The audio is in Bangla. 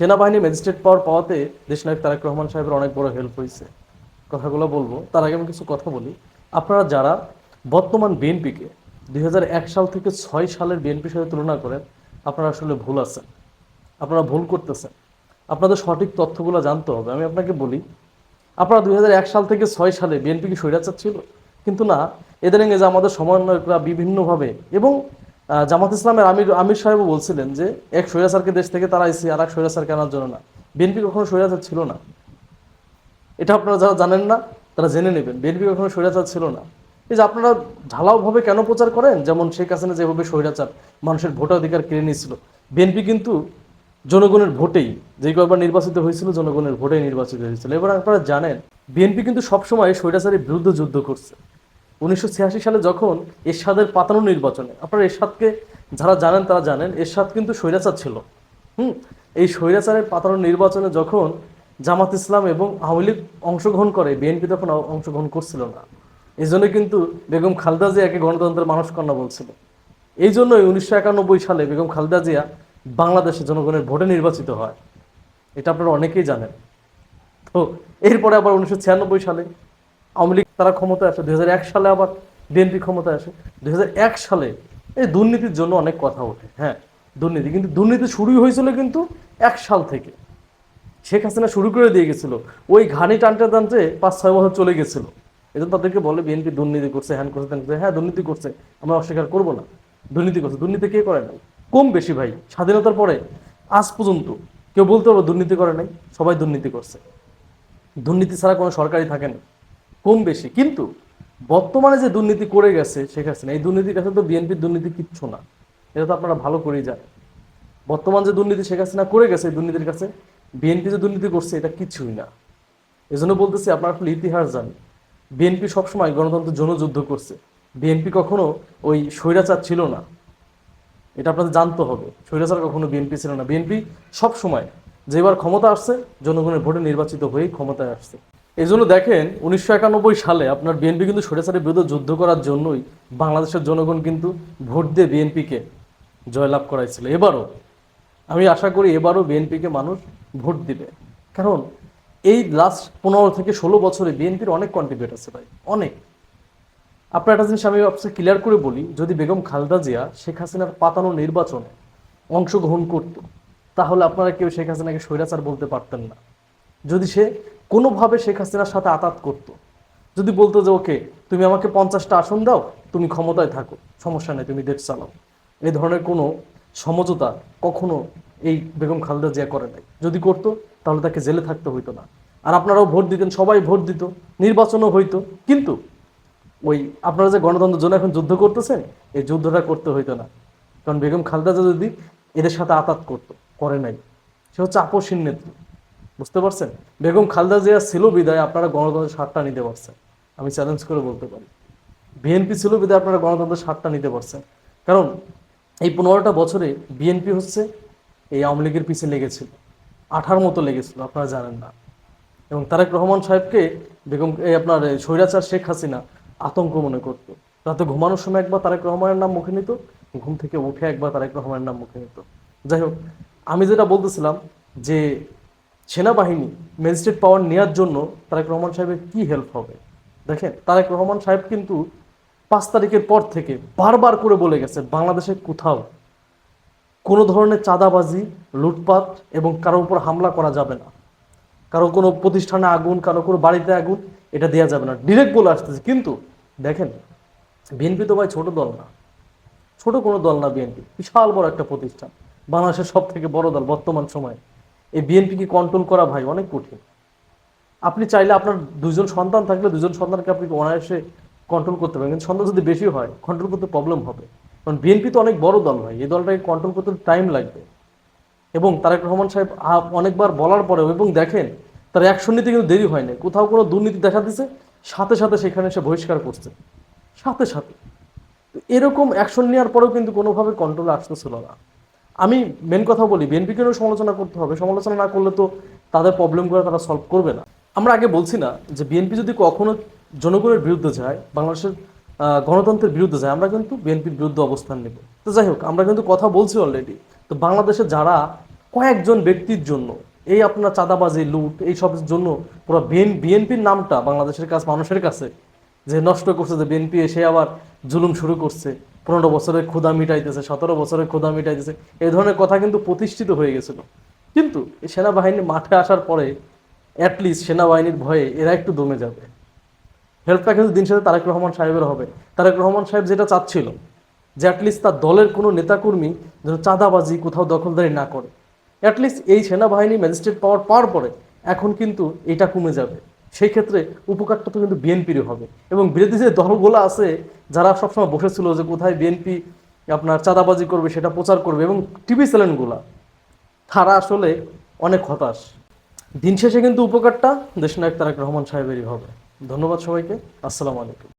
সেনাবাহিনী ম্যাজিস্ট্রেট পাওয়ার পাওয়াতে দেশনায়ক তারেক রহমান সাহেবের অনেক বড় হেল্প হয়েছে। কথাগুলো বলব। তার আগে আমি কিছু কথা বলি। আপনারা যারা বর্তমান বিএনপিকে দুই হাজার এক সাল থেকে ছয় সালের বিএনপির সাথে তুলনা করেন, আপনারা আসলে ভুল আছেন। আপনারা ভুল করতেছেন। আপনাদের সঠিক তথ্যগুলো জানতে হবে। আমি আপনাকে বলি, আপনারা দুই হাজার এক সাল থেকে ছয় সালে বিএনপি কি ছিল? কিন্তু না, এদের যে আমাদের সমন্বয়করা বিভিন্নভাবে এবং জামাত ইসলামের আমির আমির সাহেবও বলছিলেন যে, এক স্বৈরাচারকে দেশ থেকে তারা এসে আর এক স্বৈরাচার কেনার জন্য না। বিএনপি কখনো স্বৈরাচার ছিল না। এটা আপনারা যারা জানেন না, তারা জেনে নেবেন, বিএনপি কখনো স্বৈরাচার ছিল না। এই যে আপনারা ঢালাওভাবে কেন প্রচার করেন? যেমন শেখ হাসিনা যেভাবে স্বৈরাচার, মানুষের ভোটাধিকার কেড়ে নিয়েছিল। বিএনপি কিন্তু জনগণের ভোটেই, যে কয়েকবার নির্বাচিত হয়েছিল, জনগণের ভোটেই নির্বাচিত হয়েছিল। এবার আপনারা জানেন, বিএনপি কিন্তু সবসময় স্বৈরাচারের বিরুদ্ধে যুদ্ধ করছে। উনিশশো ছিয়াশি সালে যখন এরশাদের পাতানো নির্বাচনে, আপনারা এরশাদকে যারা জানেন তারা জানেন, এরশাদ কিন্তু স্বৈরাচার ছিল। হুম? এই স্বৈরাচারের পাতানো নির্বাচনে যখন জামাত ইসলাম এবং আওয়ামী লীগ অংশগ্রহণ করে, বিএনপি তখন অংশগ্রহণ করছিল না। এই জন্য কিন্তু বেগম খালেদা জিয়াকে গণতন্ত্রের মানুষ কন্যা বলছিল। এই জন্যই উনিশশো একানব্বই সালে বেগম খালেদা জিয়া বাংলাদেশে জনগণের ভোটে নির্বাচিত হয়। এটা আপনারা অনেকেই জানেন। তো এরপরে আবার উনিশশো ছিয়ানব্বই সালে আওয়ামী লীগ তারা ক্ষমতায় আসে। দুই হাজার এক সালে আবার বিএনপি ক্ষমতায় আসে। দুই হাজার এক সালে এই দুর্নীতির জন্য অনেক কথা ওঠে। হ্যাঁ দুর্নীতি। কিন্তু দুর্নীতি শুরুই হয়েছিল কিন্তু এক সাল থেকে। শেখ হাসিনা শুরু করে দিয়ে গেছিল। ওই ঘানি টানতে টানতে পাঁচ, ছয় বছর চলে গেছিল। এজন্য তাদেরকে বলে বিএনপি দুর্নীতি করছে, হ্যান করছে, ত্যান করছে। হ্যাঁ দুর্নীতি করছে। আমরা অস্বীকার করব না। দুর্নীতি করছে। দুর্নীতি কে করে নাই? কম বেশি ভাই। স্বাধীনতার পরে আজ পর্যন্ত কেউ বলতে পারব দুর্নীতি করে নাই। সবাই দুর্নীতি করছে। দুর্নীতি ছাড়া কোনো সরকারই থাকে না। কম বেশি। কিন্তু বর্তমানে যে দুর্নীতি করে গেছে শেখ হাসিনা, এই দুর্নীতির কাছে তো বিএনপির দুর্নীতি কিচ্ছু না। এটা তো আপনারা ভালো করেই জানেন। বর্তমান যে দুর্নীতি শেখ হাসিনা করে গেছে এই দুর্নীতির কাছে, বিএনপি যে দুর্নীতি করছে এটা কিচ্ছুই না। এজন্য বলতেছি, আপনারা আসলে ইতিহাস জানেন। বিএনপি সবসময় গণতন্ত্রের জন্য যুদ্ধ করছে। বিএনপি কখনো ওই স্বৈরাচার ছিল না। এটা আপনাদের জানতে হবে। স্বৈরাচার কখনো বিএনপি ছিল না। বিএনপি সবসময় যেবার ক্ষমতা আসছে, জনগণের ভোটে নির্বাচিত হয়েই ক্ষমতায় আসছে। এই জন্য দেখেন, উনিশশো একানব্বই সালে আপনার বিএনপি কিন্তু স্বৈরাচারের বিরুদ্ধে যুদ্ধ করার জন্যই বাংলাদেশের জনগণ কিন্তু ভোট দিয়ে বিএনপিকে জয়লাভ করাইছিল। এবারও, আমি আশা করি এবারও বিএনপিকে মানুষ ভোট দিবে। কারণ এই লাস্ট পনেরো থেকে ষোলো বছরে বিএনপির অনেক কন্ট্রিবিউট আছে ভাই, অনেক। আপনার একটা জিনিস আমি আপনাকে ক্লিয়ার করে বলি, যদি বেগম খালেদা জিয়া শেখ হাসিনার পাতানো নির্বাচনে অংশগ্রহণ করত, তাহলে আপনারা কেউ শেখ হাসিনাকে স্বৈরাচার বলতে পারতেন না। যদি সে কোনোভাবে শেখ হাসিনার সাথে আতাত করত। যদি বলতো যে, ওকে, তুমি আমাকে পঞ্চাশটা আসন দাও, তুমি ক্ষমতায় থাকো, সমস্যা নেই, তুমি দেশ চালাও। এই ধরনের কোনো সমঝোতা কখনো এই বেগম খালেদা জিয়া করে নাই। যদি করতো, তাহলে তাকে জেলে থাকতে হইতো না। আর আপনারাও ভোট দিতেন, সবাই ভোট দিত, নির্বাচনও হইতো। কিন্তু ওই আপনারা যে গণতন্ত্রের জন্য এখন যুদ্ধ করতেছেন, এই যুদ্ধটা করতে হইতো না। কারণ বেগম খালেদা যদি এদের সাথে আতাত করতো, করে নাই। সে হচ্ছে আপসীন নেত্রী। বুঝতে পারছেন? বেগম খালদা জিয়া ছিল বিদায়, আপনারা গণতন্ত্রের স্বাদটা নিতে পারছেন। আমি চ্যালেঞ্জ করে বলতে পারি। বিএনপি ছিল বিদায়, আপনারা গণতন্ত্রের স্বাদটা নিতে পারছেন। কারণ এই পনেরোটা বছরে বিএনপি হচ্ছে এই আওয়ামী লীগের পিছিয়ে লেগেছিল। আঠার মতো লেগেছিল, আপনারা জানেন না। এবং তারেক রহমান সাহেবকে বেগম, এই আপনার স্বৈরাচার শেখ হাসিনা আতঙ্ক মনে করত। রাতে ঘুমানোর সময় একবার তারেক রহমানের নাম মুখে নিত, ঘুম থেকে উঠে একবার তারেক রহমানের নাম মুখে নিত। যাই হোক, আমি যেটা বলতেছিলাম যে সেনাবাহিনী ম্যাজিস্ট্রেট পাওয়ার নেওয়ার জন্য তারেক রহমান সাহেবের কি হেল্প হবে? দেখেন, তারেক রহমান সাহেব কিন্তু পাঁচ তারিখের পর থেকে বারবার করে বলে গেছে, বাংলাদেশে কোথাও কোনো ধরনের চাঁদাবাজি, লুটপাট এবং কারোর উপর হামলা করা যাবে না। কারও কোনো প্রতিষ্ঠানে আগুন, কারও কোনো বাড়িতে আগুন, এটা দেওয়া যাবে না। ডিরেক্ট বলে আসতেছে। কিন্তু দেখেন বিএনপি তো ভাই ছোট দল না। ছোট কোনো দল না বিএনপি বিশাল বড় একটা প্রতিষ্ঠান। বাংলাদেশের সব থেকে বড় দল বর্তমান সময়ে। এই বিএনপিকে কন্ট্রোল করা ভাই অনেক কঠিন। আপনি চাইলে আপনার দুজন সন্তান থাকলে দুজন সন্তানকে আপনি অনায়াসে কন্ট্রোল করতে পারেন। কিন্তু সন্তান যদি বেশি হয় কন্ট্রোল করতে প্রবলেম হবে। কারণ বিএনপি তো অনেক বড় দল ভাই। এই দলটাকে কন্ট্রোল করতে টাইম লাগবে। এবং তারেক রহমান সাহেব অনেকবার বলার পরেও এবং দেখেন, তার অ্যাকশন নিতে কিন্তু দেরি হয় না কোথাও কোনো দুর্নীতি দেখা দিছে, সাথে সাথে সেখানে সে বহিষ্কার করছে। সাথে সাথে। এরকম অ্যাকশন নেওয়ার পরেও কিন্তু কোনোভাবে কন্ট্রোলে আসতেছিল না। আমি মেন কথা বলি বিএনপিকেও সমালোচনা করতে হবে। সমালোচনা না করলে তো তাদের প্রবলেমগুলো তারা সলভ করবে না। আমরা আগে বলছি না যে বিএনপি যদি কখনো জনগণের বিরুদ্ধে যায়, বাংলাদেশের গণতন্ত্রের বিরুদ্ধে যায়, আমরা কিন্তু বিএনপির বিরুদ্ধে অবস্থান নেব। তো যাই হোক, আমরা কিন্তু কথা বলছি অলরেডি তো বাংলাদেশে যারা কয়েকজন ব্যক্তির জন্য, এই আপনার চাঁদাবাজি, লুট এই সবের জন্য পুরো বিএনপির নামটা বাংলাদেশের কাছে, মানুষের কাছে যে নষ্ট করছে যে বিএনপি এসে আবার জুলুম শুরু করছে। পনেরো বছরের ক্ষুদা মিটাইতেছে, সতেরো বছরের ক্ষুদা মিটাইতেছে। এই ধরনের কথা কিন্তু প্রতিষ্ঠিত হয়ে গেছিল। কিন্তু এই সেনাবাহিনী মাঠে আসার পরে অ্যাটলিস্ট সেনাবাহিনীর ভয়ে এরা একটু দমে যাবে। হেল্পটা কিন্তু দিন শেষে তারেক রহমান সাহেবের হবে। তারেক রহমান সাহেব যেটা চাচ্ছিল, যে অ্যাটলিস্ট তার দলের কোনো নেতাকর্মী যেন চাঁদাবাজি কোথাও দখলদারি না করে। অ্যাটলিস্ট এই সেনাবাহিনী ম্যাজিস্ট্রেট পাওয়ার পাওয়ার পরে, এখন কিন্তু এটা কমে যাবে। সেই ক্ষেত্রে উপকারটা তো কিন্তু বিএনপিরই হবে। এবং বিরোধী যে দলগুলো আছে, যারা সবসময় বসেছিল যে কোথায় বিএনপি আপনার চাঁদাবাজি করবে, সেটা প্রচার করবে এবং টিভি চ্যানেলগুলো, তারা আসলে অনেক হতাশ। দিন শেষে কিন্তু উপকারটা দেশনায়ক তারেক রহমান সাহেবেরই হবে। ধন্যবাদ সবাইকে। আসসালামু আলাইকুম।